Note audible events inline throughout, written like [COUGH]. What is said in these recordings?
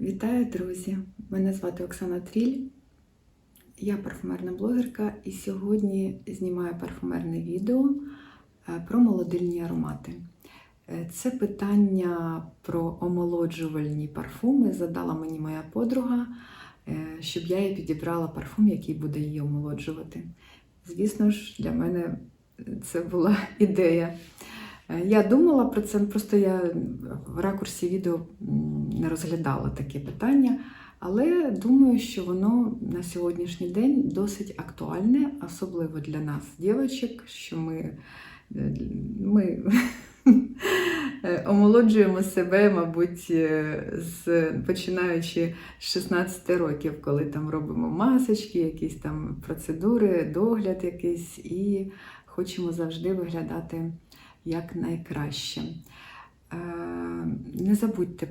Вітаю, друзі! Мене звати Оксана Тріль. Я парфумерна блогерка і сьогодні знімаю парфумерне відео е, про молодильні аромати. Е, Це питання про омолоджувальні парфуми задала мені моя подруга, е, щоб я їй підібрала парфум, який буде її омолоджувати. Звісно ж, для мене це була [LAUGHS] ідея. Я думала про це, просто я в ракурсі відео не розглядала таке питання, але думаю, що воно на сьогоднішній день досить актуальне, особливо для нас, дівчаток, що ми, е, ми [LAUGHS] омолоджуємо себе, мабуть, е, з, починаючи з 16 років, коли там робимо масочки, якісь там процедури, догляд якийсь, і хочемо завжди виглядати як найкраще. Е, Не забудьте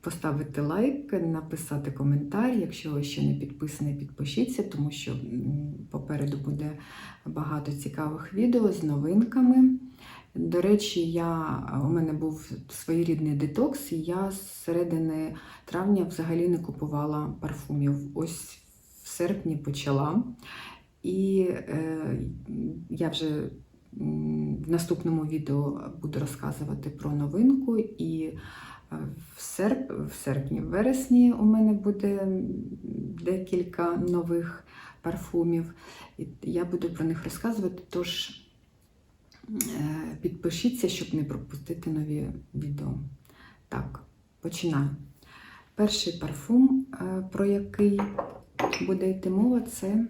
поставити лайк, написати коментар. Якщо ви ще не підписані, підпишіться, тому що попереду буде багато цікавих відео з новинками. До речі, я, у мене був своєрідний детокс, і я з середини травня взагалі не купувала парфумів. Ось в серпні почала. І е, я вже в наступному відео буду розказувати про новинку. І е, в, серп... в серпні, в вересні у мене буде декілька нових парфумів. І я буду про них розказувати. Тож е, підпишіться, щоб не пропустити нові відео. Так, починаю. Перший парфум, е, про який буде йти мова, це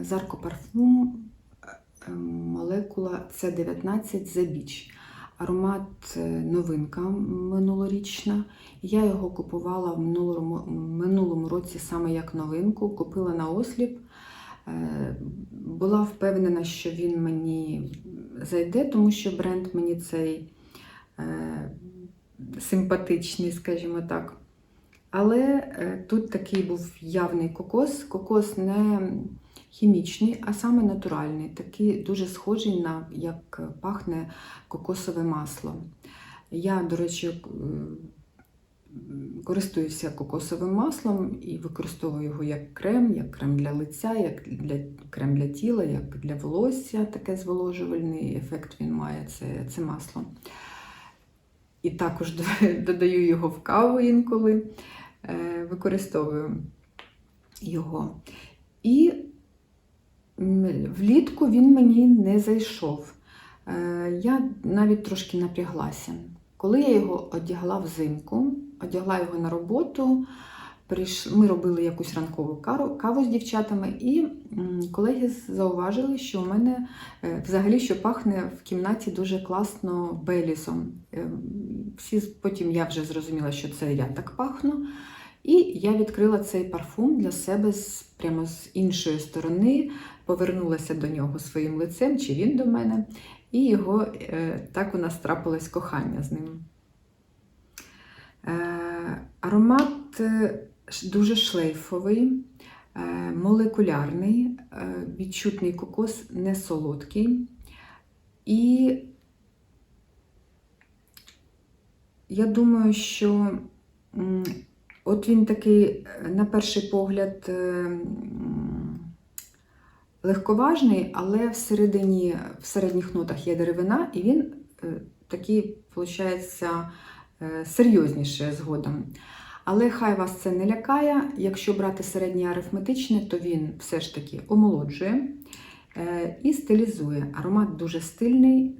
Зарко парфум молекула С19 The Beach. Аромат е, новинка минулорічна. Я його купувала в минулому, минулому році саме як новинку, купила на осліп. Е, Була впевнена, що він мені зайде, тому що бренд мені цей е, симпатичний, скажімо так. Але тут такий був явний кокос. Кокос не хімічний, а саме натуральний, такий дуже схожий на як пахне кокосове масло. Я, до речі, е, користуюся кокосовим маслом і використовую його як крем, як крем для лиця, як для крем для тіла, як для волосся, таке зволожувальний ефект він має це, це масло. І також [LAUGHS] додаю його в каву інколи, е, використовую його. І влітку він мені не зайшов. Е, Я навіть трошки напряглася. Коли я його одягла взимку, одягла його на роботу, ми робили якусь ранкову каву з дівчатами, і колеги зауважили, що у мене е, взагалі що пахне в кімнаті дуже класно белісом. Е, Всі потім я вже зрозуміла, що це я так пахну. І я відкрила цей парфум для себе з, прямо з іншої сторони, повернулася до нього своїм лицем, чи він до мене, і його е, так у нас трапилось кохання з ним. Е, аромат е, дуже шлейфовий, молекулярний, відчутний кокос, не солодкий. І я думаю, що от він такий, на перший погляд, легковажний, але всередині, в середніх нотах є деревина, і він е, такий, виходить, е, серйозніше згодом. Але хай вас це не лякає. Якщо брати середнє арифметичне, то він все ж таки омолоджує е, і стилізує. Аромат дуже стильний,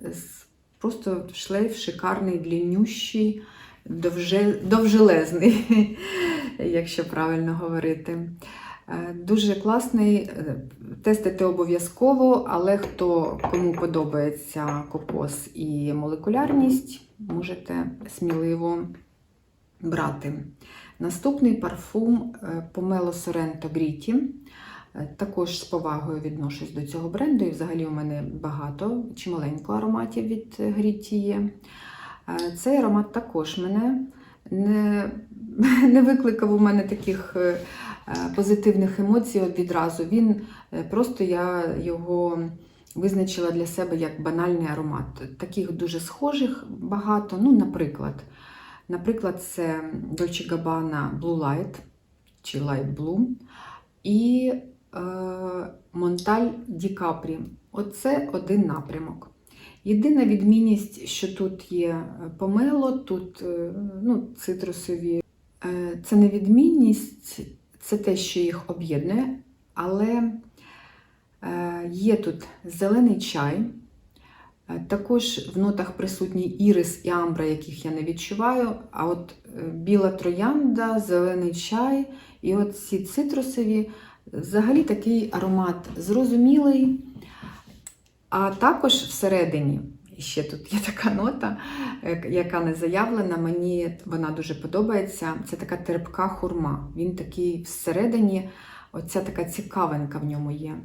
просто шлейф шикарний, дліннющий, довже, довжелезний, [LAUGHS] якщо правильно говорити. Е, Дуже класний, е, тестити обов'язково, але хто кому подобається кокос і молекулярність, можете сміливо брати. Наступний парфум Sorrento Gritty. Е, Також з повагою відношусь до цього бренду, і взагалі у мене багато чималенько ароматів від є. Е, Цей аромат також мене не, [LAUGHS] не викликав у мене таких позитивних емоцій відразу. Він е, просто я його визначила для себе як банальний аромат. Таких дуже схожих багато. Ну, наприклад, Наприклад, це Dolce Gabbana Blue Light чи Light Blue і е, Монталь Ді Капрі. Оце один напрямок. Єдина відмінність, що тут є помело, тут е, ну, цитрусові. Е, Це не відмінність, це те, що їх об'єднує, але е, є тут зелений чай. Е, Також в нотах присутній ірис і амбра, яких я не відчуваю. А от е, біла троянда, зелений чай і от ці цитрусові, взагалі такий аромат зрозумілий. А також всередині, ще тут є така нота, е, яка не заявлена, мені вона дуже подобається. Це така терпка хурма. Він такий всередині, оця така цікавинка в ньому є.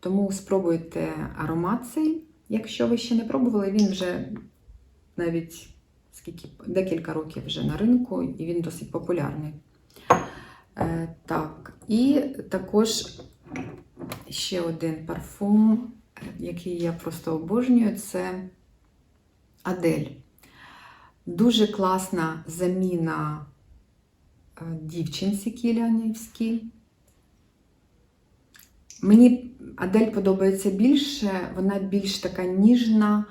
Тому спробуйте аромат цей. Якщо ви ще не пробували, він вже навіть скільки, декілька років вже на ринку, і він досить популярний. Е, так, і також ще один парфум, який я просто обожнюю, це Адель. Дуже класна заміна е, дівчинці кілянівській. Мені Адель подобається більше, вона більш така ніжна,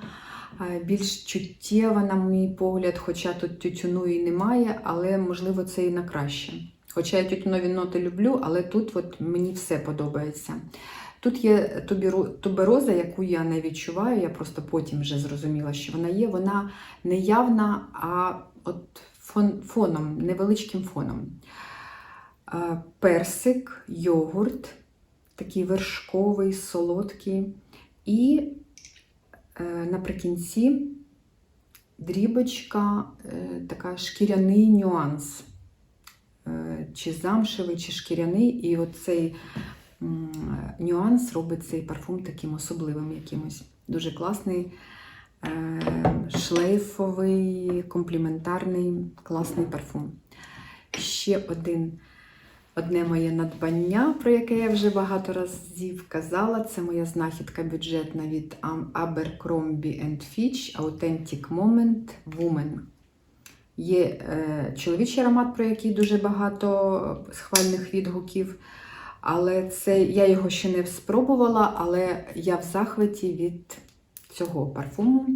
е, більш чуттєва, на мій погляд, хоча тут тютюну і немає, але можливо це і на краще. Хоча я тютюнові ноти люблю, але тут от мені все подобається. Тут є тубероза, яку я не відчуваю, я просто потім вже зрозуміла, що вона є. Вона не явна, а от фон, фоном, невеличким фоном. Персик, йогурт, такий вершковий, солодкий. І е, наприкінці дрібочка, е, така шкіряний нюанс. Е, Чи замшевий, чи шкіряний. І оцей нюанс робить цей парфум таким особливим якимось. Дуже класний, е, шлейфовий, компліментарний, класний парфум. Ще один, одне моє надбання, про яке я вже багато разів казала, це моя знахідка бюджетна від Abercrombie Fitch Authentic Moment Woman. Є е, чоловічий аромат, про який дуже багато схвальних відгуків. Але це я його ще не спробувала, але я в захваті від цього парфуму.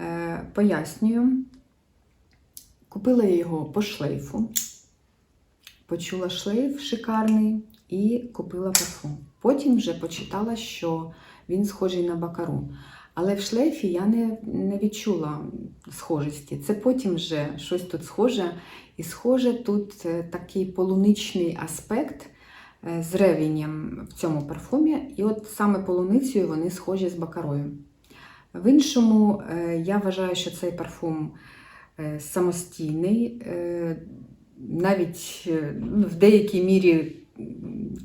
Е, пояснюю. Купила я його по шлейфу. Почула шлейф шикарний і купила парфум. Потім вже почитала, що він схожий на бакару. Але в шлейфі я не, не відчула схожості. Це потім вже щось тут схоже. І схоже, тут е, такий полуничний аспект з ревінням в цьому парфумі. І от саме полуницею вони схожі з бакарою. В іншому, е, я вважаю, що цей парфум е, самостійний, е, навіть е, ну, в деякій мірі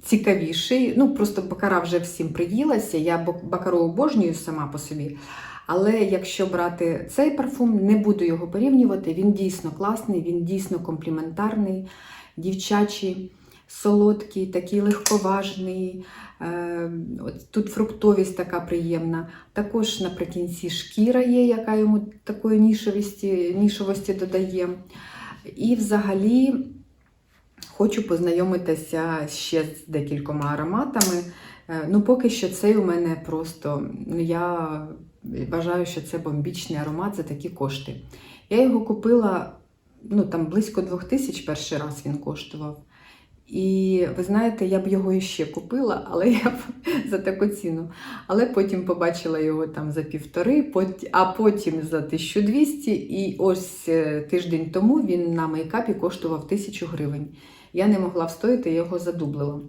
цікавіший. Ну, просто бакара вже всім приїлася. Я бакару обожнюю сама по собі. Але якщо брати цей парфум, не буду його порівнювати. Він дійсно класний, він дійсно компліментарний, дівчачий, солодкий, такий легковажний. Е, от тут фруктовість така приємна. Також наприкінці шкіра є, яка йому такої нішовості, нішовості додає. І взагалі хочу познайомитися ще з декількома ароматами. Е, Ну, поки що цей у мене просто, ну я вважаю, що це бомбічний аромат за такі кошти. Я його купила ну, там близько двох тисяч перший раз він коштував. І ви знаєте, я б його іще купила, але [LAUGHS] я б за таку ціну. Але потім побачила його там за півтори, а потім за 1200. І ось е, тиждень тому він на мейкапі коштував 1000 гривень. Я не могла встояти, я його задублила.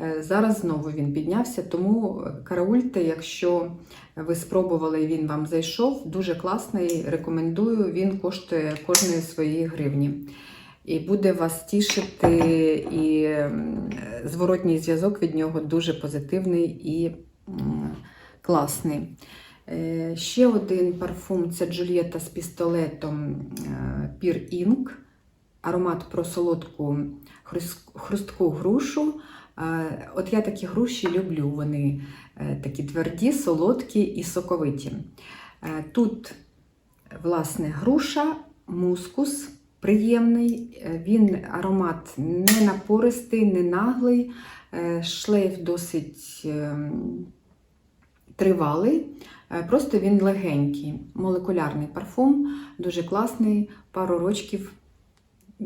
Е, Зараз знову він піднявся, тому е, караульте, якщо ви спробували і він вам зайшов, дуже класний, рекомендую. Він коштує кожної своєї гривні. І буде вас тішити, і зворотній зв'язок від нього дуже позитивний і класний. Е, Ще один парфум це Джульєта з пістолетом е, Pure Ink. Аромат про солодку хрустку грушу. Е, От я такі груші люблю. Вони такі тверді, солодкі і соковиті. Тут, власне, груша, мускус, приємний, е, він аромат не напористий, не наглий, е, шлейф досить ем, тривалий, е, просто він легенький, молекулярний парфум, дуже класний, пару рочків [LAUGHS]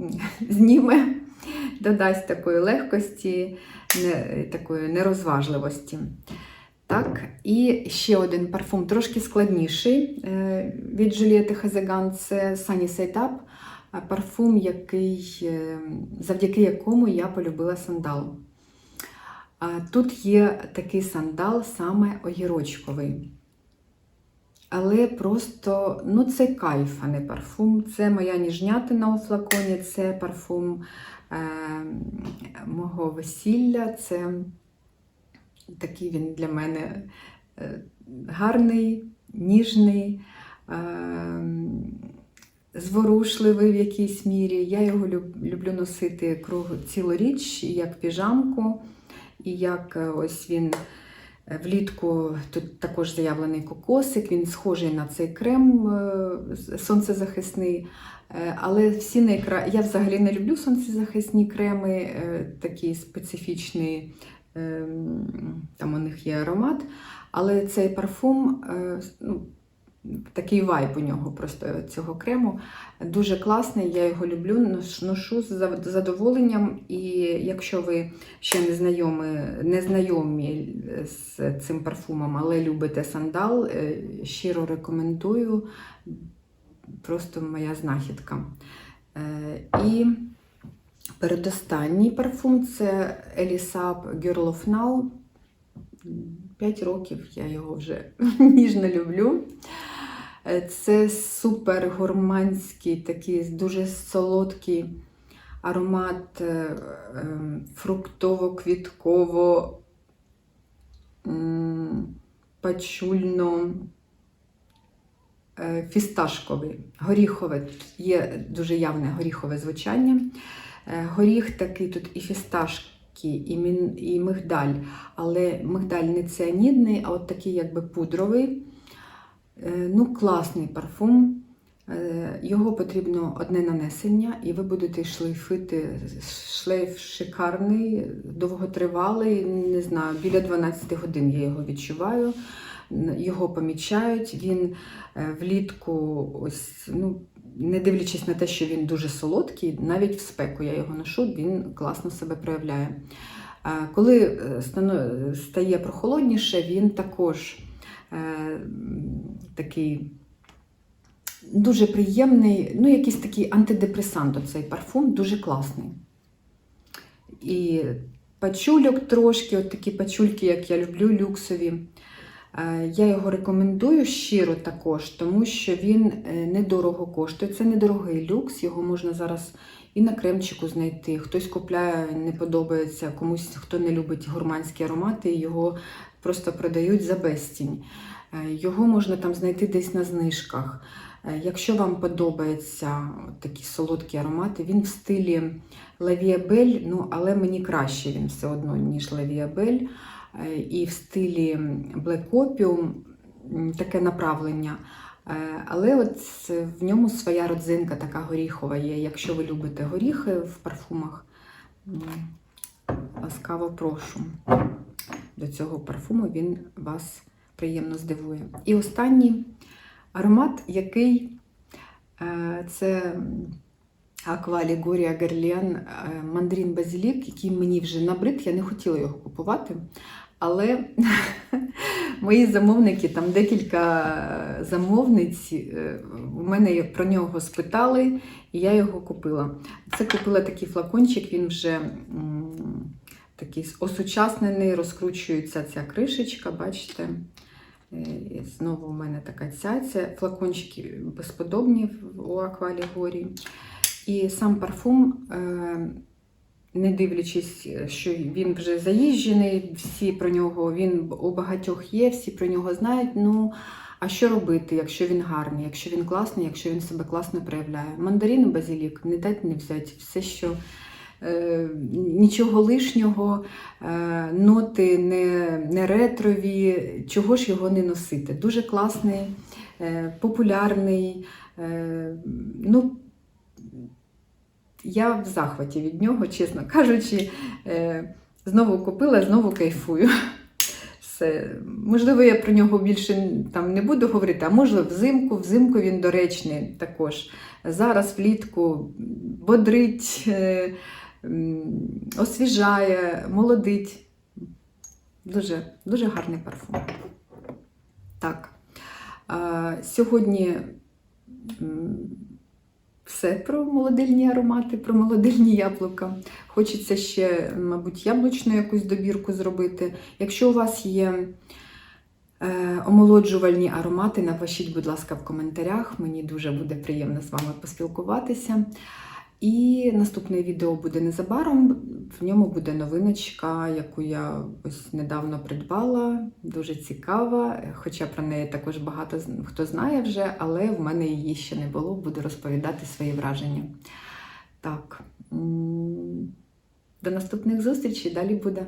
зніме, додасть такої легкості, такої нерозважливості. Так, і ще один парфум трошки складніший від Juliette Хазеган це Sunny Side Up, е, парфум, який, е, завдяки якому я полюбила сандал. Тут є такий сандал саме огірочковий. Але просто ну це кайф, а не парфум. Це моя ніжнятина у флаконі, це парфум е, мого весілля. Це такий він для мене е, гарний, ніжний, е, зворушливий в якійсь мірі. Я його люблю носити круг цілу річ, як піжамку, і як е, ось він. е, Влітку тут також заявлений кокосик, він схожий на цей крем е, сонцезахисний. Але всі найкра... я взагалі не люблю сонцезахисні креми, такий специфічний, ем, там у них є аромат. Але цей парфум, ну, такий вайб у нього просто цього крему. Дуже класний, я його люблю, ношу з задоволенням. І якщо ви ще не знайомі, не знайомі з цим парфумом, але любите сандал, е, щиро рекомендую. Просто моя знахідка. Е, І передостанній парфум це Elisab Girl of Now. 5 років я його вже [LAUGHS] ніжно люблю. Е, Це супер гурманський, такий дуже солодкий аромат е, ем, фруктово-квітково, пачульно, е, фісташковий, горіхове. Є дуже явне горіхове звучання. Горіх такий тут і фісташки, і, мін, і мигдаль, але мигдаль не цианідний, а от такий якби пудровий. Е, Ну, класний парфум. Е, Його потрібно одне нанесення, і ви будете шлейфити. Шлейф шикарний, довготривалий, не знаю, біля 12 годин я його відчуваю. Його помічають. Він е, влітку, ось, ну, не дивлячись на те, що він дуже солодкий, навіть в спеку я його ношу, він класно себе проявляє. Коли стає прохолодніше, він також такий дуже приємний, ну, якийсь такий антидепресант, цей парфум, дуже класний. І пачульок трошки, от такі пачульки, як я люблю, люксові. Е, Я його рекомендую щиро також, тому що він е, недорого коштує. Це недорогий люкс, його можна зараз і на кремчику знайти. Хтось купляє, не подобається, комусь, хто не любить гурманські аромати, його просто продають за безцінь. Е, Його можна там знайти десь на знижках. Е, Якщо вам подобаються такі солодкі аромати, він в стилі Лавіабель, ну, але мені краще він все одно, ніж Лавіабель. Е, І в стилі Black Opium таке направлення. Але от в ньому своя родзинка така горіхова є. Якщо ви любите горіхи в парфумах, ласкаво прошу. До цього парфуму він вас приємно здивує. І останній аромат, який е, це Аква Лігорія Герліан мандарин базилік, який мені вже набрид, я не хотіла його купувати. Але [LAUGHS] мої замовники, там декілька замовниць, е, у мене про нього спитали, і я його купила. Це купила такий флакончик, він вже такий осучаснений, розкручується ця кришечка, бачите. Е, і Знову у мене така цяця. Флакончики безподобні у Аквалігорі. І сам парфум, е, не дивлячись, що він вже заїжджений, всі про нього, він у багатьох є, всі про нього знають. Ну, а що робити, якщо він гарний, якщо він класний, якщо він себе класно проявляє? Мандарин базилік не дать не взяти. Все, що нічого лишнього, е, ноти не, не ретрові, чого ж його не носити. Дуже класний, е, популярний. Е, ну, Я в захваті від нього, чесно кажучи, Е, знову купила, знову кайфую. Все. Можливо, я про нього більше там не буду говорити, а можливо, взимку. Взимку він доречний також. Зараз влітку бодрить, е, освіжає, молодить. Дуже, дуже гарний парфум. Так. Сьогодні все про молодильні аромати, про молодильні яблука. Хочеться ще, мабуть, яблучну якусь добірку зробити. Якщо у вас є е, омолоджувальні аромати, напишіть, будь ласка, в коментарях. Мені дуже буде приємно з вами поспілкуватися. І наступне відео буде незабаром. В ньому буде новиночка, яку я ось недавно придбала. Дуже цікава, хоча про неї також багато хто знає вже, але в мене її ще не було. Буду розповідати свої враження. Так, до наступних зустрічей. Далі буде.